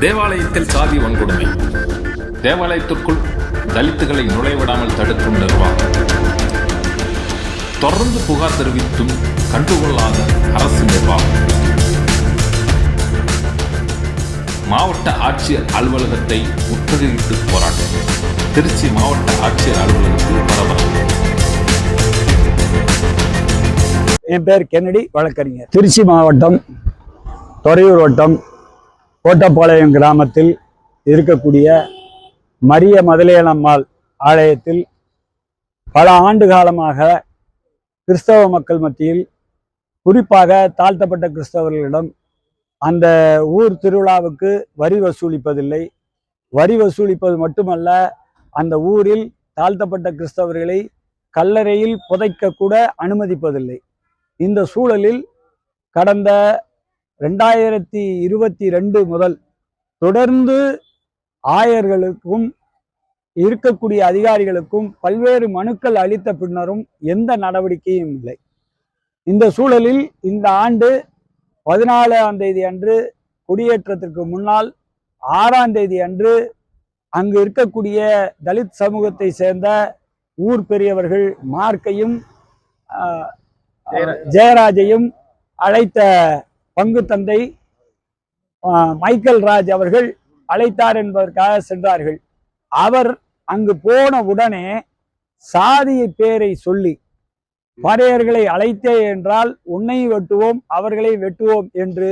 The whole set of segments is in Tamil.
தேவாலயத்தில் சாதி வன்கொடுமை. தேவாலயத்திற்குள் தலித்துகளை நுழைவிடாமல் தடுக்கும் நிர்வாகம். தொடர்ந்து புகார் தெரிவித்தும் கண்டுகொள்ளாத அரசு நிர்வாகம். மாவட்ட ஆட்சியர் அலுவலகத்தை முற்றுகையிட்டு போராட்டம். திருச்சி மாவட்ட ஆட்சியர் அலுவலகத்தில் பரபரப்பு. என் பேர் கென்னடி வழக்கறிஞர். திருச்சி மாவட்டம் துறையூர் வட்டம் கோட்டப்பாளையம் கிராமத்தில் இருக்கக்கூடிய மரிய மதலையனம்மாள் ஆலயத்தில் பல ஆண்டு காலமாக கிறிஸ்தவ மக்கள் மத்தியில் குறிப்பாக தாழ்த்தப்பட்ட கிறிஸ்தவர்களிடம் அந்த ஊர் திருவிழாவுக்கு வரி வசூலிப்பதில்லை. வரி வசூலிப்பது மட்டுமல்ல அந்த ஊரில் தாழ்த்தப்பட்ட கிறிஸ்தவர்களை கல்லறையில் புதைக்க கூட அனுமதிப்பதில்லை. இந்த சூழலில் கடந்த ரெண்டாயிரத்தி இருபத்தி ரெண்டு முதல் தொடர்ந்து ஆயர்களுக்கும் இருக்கக்கூடிய அதிகாரிகளுக்கும் பல்வேறு மனுக்கள் அளித்த பின்னரும் எந்த நடவடிக்கையும் இல்லை. இந்த சூழலில் இந்த ஆண்டு பதினாலாம் தேதி அன்று குடியேற்றத்திற்கு முன்னால் ஆறாம் தேதி அன்று அங்கு இருக்கக்கூடிய தலித் சமூகத்தை சேர்ந்த ஊர் பெரியவர்கள் மார்க்கையும் ஜெயராஜையும் அழைத்த பங்கு தந்தை மைக்கேல் ராஜ் அவர்கள் அழைத்தார் என்பதற்காக சென்றார்கள். அவர் அங்கு போன உடனே சாதிய பேரை சொல்லி பறையர்களை அழைத்தே என்றால் உன்னை வெட்டுவோம் அவர்களை வெட்டுவோம் என்று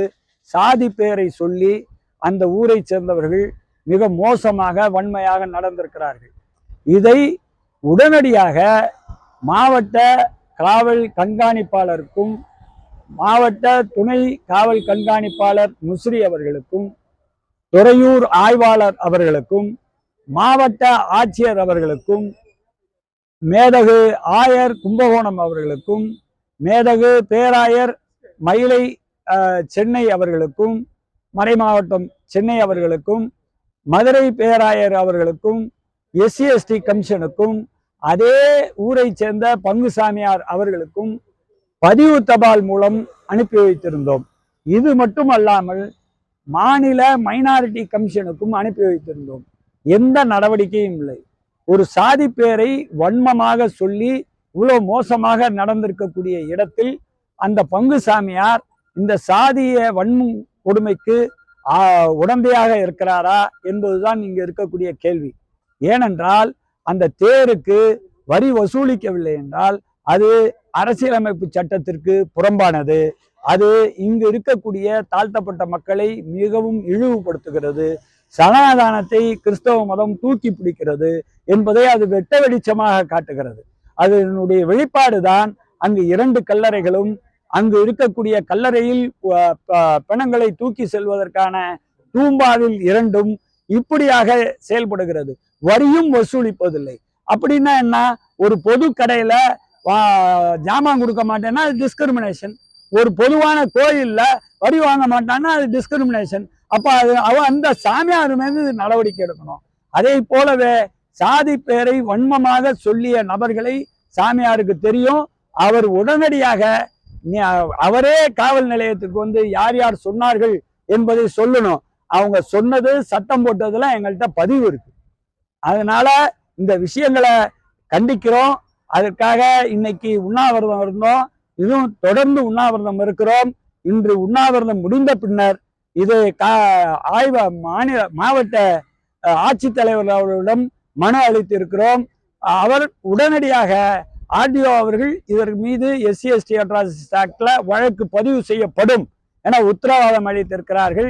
சாதி பேரை சொல்லி அந்த ஊரை சேர்ந்தவர்கள் மிக மோசமாக வன்மையாக நடந்திருக்கிறார்கள். இதை உடனடியாக மாவட்ட காவல் கண்காணிப்பாளருக்கும் மாவட்ட துணை காவல் கண்காணிப்பாளர் முஸ்ரி அவர்களுக்கும் துறையூர் ஆய்வாளர் அவர்களுக்கும் மாவட்ட ஆட்சியர் அவர்களுக்கும் மேதகு ஆயர் கும்பகோணம் அவர்களுக்கும் மேதகு பேராயர் மயிலை சென்னை அவர்களுக்கும் மறைமாவட்டம் சென்னை அவர்களுக்கும் மதுரை பேராயர் அவர்களுக்கும் எஸ்சி எஸ்டி கமிஷனுக்கும் அதே ஊரை சேர்ந்த பங்குசாமியார் அவர்களுக்கும் பதிவு தபால் மூலம் அனுப்பி வைத்திருந்தோம். இது மட்டும் அல்லாமல் மாநில மைனாரிட்டி கமிஷனுக்கும் அனுப்பி வைத்திருந்தோம். எந்த நடவடிக்கையும் இல்லை. ஒரு சாதி பேரை வன்மமாக சொல்லி இவ்வளோ மோசமாக நடந்திருக்கக்கூடிய இடத்தில் அந்த பங்கு சாமியார் இந்த சாதிய வன்மம் கொடுமைக்கு உடந்தையாக இருக்கிறாரா என்பதுதான் இங்கே இருக்கக்கூடிய கேள்வி. ஏனென்றால் அந்த தேருக்கு வரி வசூலிக்கவில்லை என்றால் அது அரசியலமைப்பு சட்டத்திற்கு புறம்பானது. அது இங்கு இருக்கக்கூடிய தாழ்த்தப்பட்ட மக்களை மிகவும் இழிவுபடுத்துகிறது. சனாதானத்தை கிறிஸ்தவ மதம் தூக்கி பிடிக்கிறது என்பதை அது வெட்ட வெளிச்சமாக காட்டுகிறது. அதனுடைய வெளிப்பாடு தான் அங்கு இரண்டு கல்லறைகளும் அங்கு இருக்கக்கூடிய கல்லறையில் பிணங்களை தூக்கி செல்வதற்கான தூம்பாவில் இரண்டும் இப்படியாக செயல்படுகிறது. வரியும் வசூலிப்பதில்லை. அப்படின்னா என்ன? ஒரு பொது கடையில ஜாமான் கொடுக்க மாட்டேன்னா அது டிஸ்கிரிமினேஷன் ஒரு பொதுவான கோயிலில் வரி வாங்க மாட்டான்னா அது டிஸ்கிரிமினேஷன் அப்போ அது அவ அந்த சாமியார் மீது நடவடிக்கை எடுக்கணும். அதே போலவே சாதி பேரை வன்மமாக சொல்லிய நபர்களை சாமியாருக்கு தெரியும். அவர் உடனடியாக நீ- அவரே காவல் நிலையத்துக்கு வந்து யார் யார் சொன்னார்கள் என்பதை சொல்லணும். அவங்க சொன்னது சட்டம் போட்டதுல எங்கள்கிட்ட பதிவு இருக்கு. அதனால இந்த விஷயங்களை கண்டிக்கிறோம். அதற்காக இன்னைக்கு உண்ணாவிரதம் இருந்தோம். இதுவும் தொடர்ந்து உண்ணாவிரதம் இருக்கிறோம். இன்று உண்ணாவிரதம் முடிந்த பின்னர் இது கா ஆய்வ மாநில மாவட்ட ஆட்சித்தலைவர் அவர்களிடம் மனு அளித்திருக்கிறோம். அவர் உடனடியாக ஆர்டிஓ அவர்கள் இதற்கு மீது எஸ்சி எஸ்டி அட்ராசிஸ் ஆக்டில் வழக்கு பதிவு செய்யப்படும் என உத்தரவாதம் அளித்திருக்கிறார்கள்.